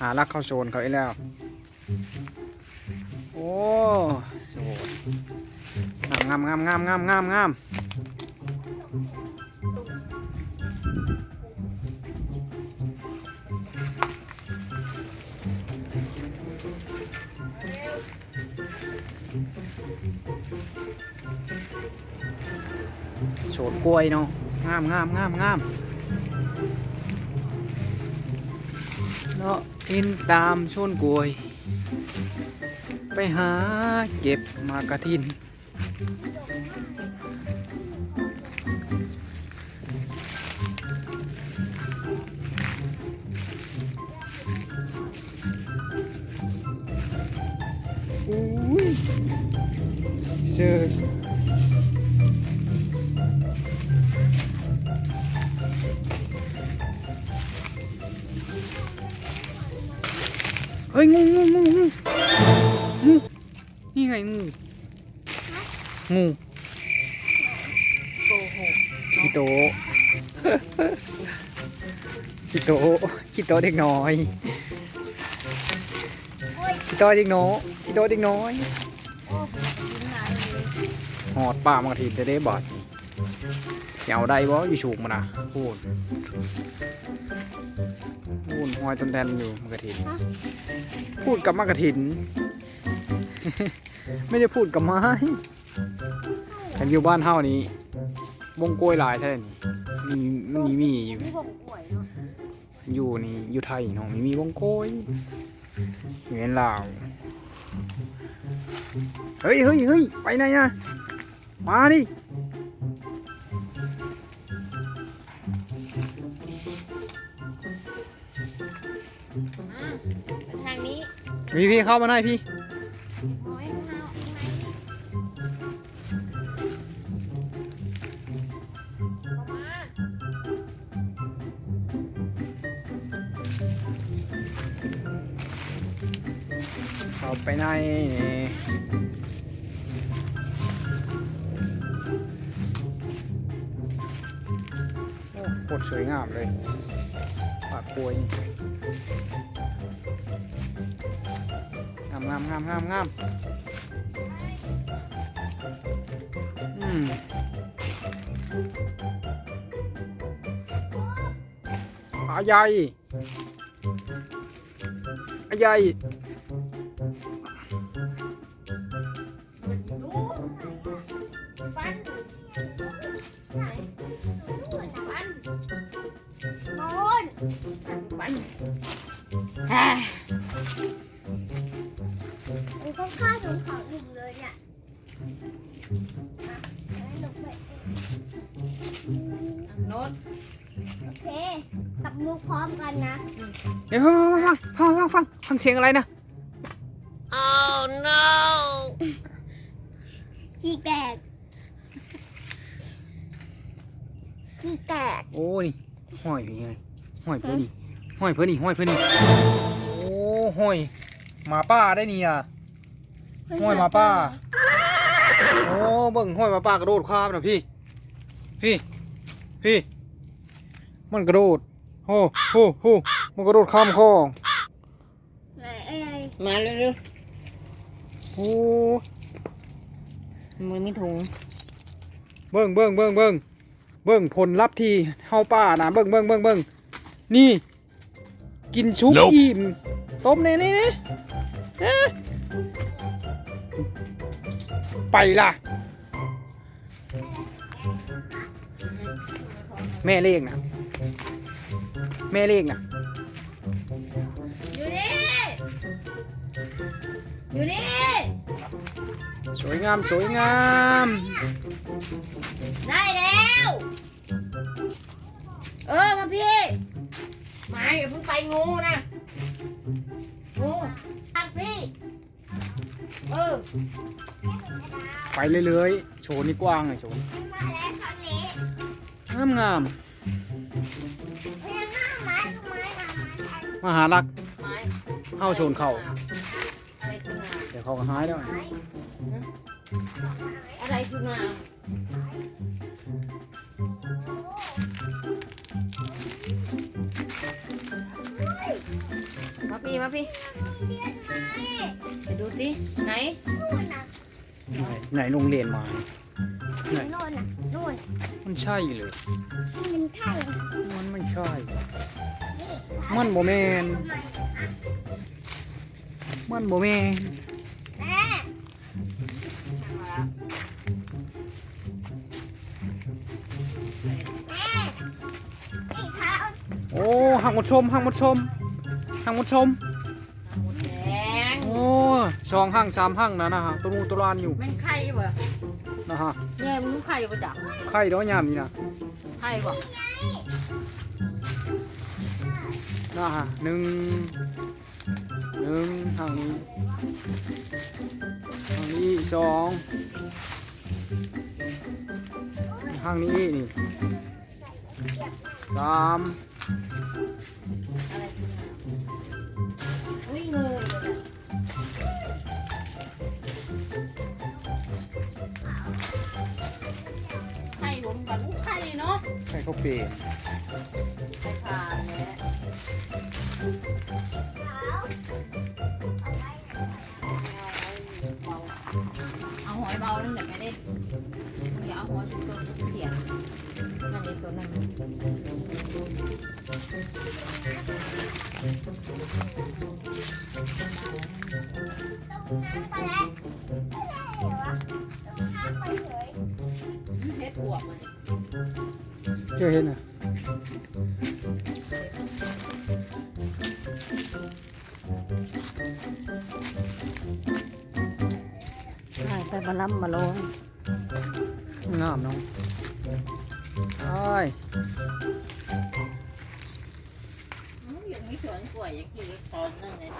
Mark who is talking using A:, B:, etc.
A: หาลักเข้าโซนเขาอีกแล้ว โอ้โซนงามงามงามงามงามงามโซนกล้วยเนาะงามงามงามงามเนาะ อินตามชนกล้วย ไปหาเก็บมากระทิน อุ้ยเจอ เฮ้ยงูงูงูงูงูนี่ไงงูงู
B: โกหก
A: ขี้โตะขี้โตะขี้โตะเด็กน้อยขี้โตะเด็กน้อยขี้โตะเด็กน้อย
B: โอ้ยิ้มหนาเลย
A: หอดป่ามากระถินจะได้บอดนี่เอาได้บ่อยู่ชูกมันนะพูด พูดหอยต้นแทนอยู่มากระถิน พูดกับมากระถิน ไม่ได้พูดกับไม้กันอยู่บ้านเฮานี้วงกล้วยหลายแท้นี่มีมันมีมีอยู่
B: นี่ผมป่วยเนาะ
A: อยู่นี่อยู่ไทยเนาะมีมีวงกล้วยอยู่ในลาวเฮ้ยเฮ้ยเฮ้ยไปไหนอะมาดิ พี่พี่เข้ามาหน่อยพี่
B: เข้า
A: ไปไหนนี่โอ้โคตรสวยงามเลยปากกลวย งามงามงามงามอืมอาใหญ่อาใหญ่
B: โน้นโอ
C: เค กับมือพร้อมกันนะ
A: เดี๋ยวฟังฟังฟังฟังฟังฟังเสียงอะไรนะ
C: ขี้แตกขี้แตก
A: โอ้นี่ห้อยนี่ไงห้อยเพื่อนนี่ห้อยเพื่อนนี่ห้อยเพื่อนนี่โอ้ห้อยหมาป้าได้นี่อะห้อยหมาป้า โอ้เบิ่งห้อยหมาป้ากระโดดข้ามนะพี่ พี่ พี่ มันกระโดดโอ้โหโหมันกระโดดข้ามคอ
C: อะไรอะไร
B: มาเร็ว
A: โอ้
B: ๆมันมีถุง
A: เบิ่งเบิ่งเบิ่งเบิ่งเบิ่งผลลัพธ์ที่เฮาป้านะเบิ่งเบิ่งเบิ่งเบิ่งนี่ กินชุบอิ่มต้มเนี่ยนี่นี่เอ๊ะ ไปล่ะ แม่เลขนะแม่เลขนะ
B: อยู่นี่ อยู่นี่
A: สวยงามสวยงาม
B: ได้แล้ว เออมาพี่มาอย่าเพิ่งไปงูนะ เออ
A: ไปเรื่อยๆ โชว์นี่กว้างเลยโชว์
C: มาแล้วครั้งนี้
A: งามงาม
C: เอ้ยหน้าไม้ทำไมหนาไม้
A: มาหารัก
B: ไม้
A: เข้าโซนเข้า
B: อะไรคืองาม
A: เดี๋ยวเขาก็หายแล้ว
B: อะไรคืองามมาพี่มาพี่ ดูสิไหน
C: นู่นน่ะ
A: ไหนไหนโรงเรียนมา ไหน
C: นู่นน่ะนู่น
A: มันใช่เลย
C: มันใช่
A: มันไม่ใช่
C: นี่
A: มันโมแมน
C: ทำไม
A: มันโมแมน
C: แม่
B: ช่างมาแล้ว
C: แม่นี่เขา
A: โอ้หักหมดชมหักหมดชมหักหมดชม
B: หมดแดง
A: โอ้ สองห้างสามห้างนะนะฮะตัวนูตัวรานอยู่
B: แม่งไข่บ่
A: นะฮะ
B: เนี่ยมึงรู้ไข่บ่จัก
A: ไข่ด้อยามนี่นะ
B: ไข่บ่
A: นะฮะหนึ่งหนึ่งห้างนี้ห้างนี้สองห้างนี้นี่สาม
B: อะไรอุ้ยเงยเลยนะ ไข่ผมกับลูกไข่เนาะ
A: ไข่ข้าวเปรย์
B: ไข่ผ่านแหละเอาหอยเบานั่นแหละไม่ได้มึงอย่าเอาหัวชุบตัวเสียนั่นเองตัวนั้น
C: ไป แล้วไม่ได้เหรอต้องข้ามไปเฉย
B: เพชรบวกมัน
A: เจ้าเห็นนะ
D: ใช่ไปมาล้ำมาลง
A: งามน้องไอ้าย
B: ยังไม่สวนกล้วยยังกินตอนนั่นเลย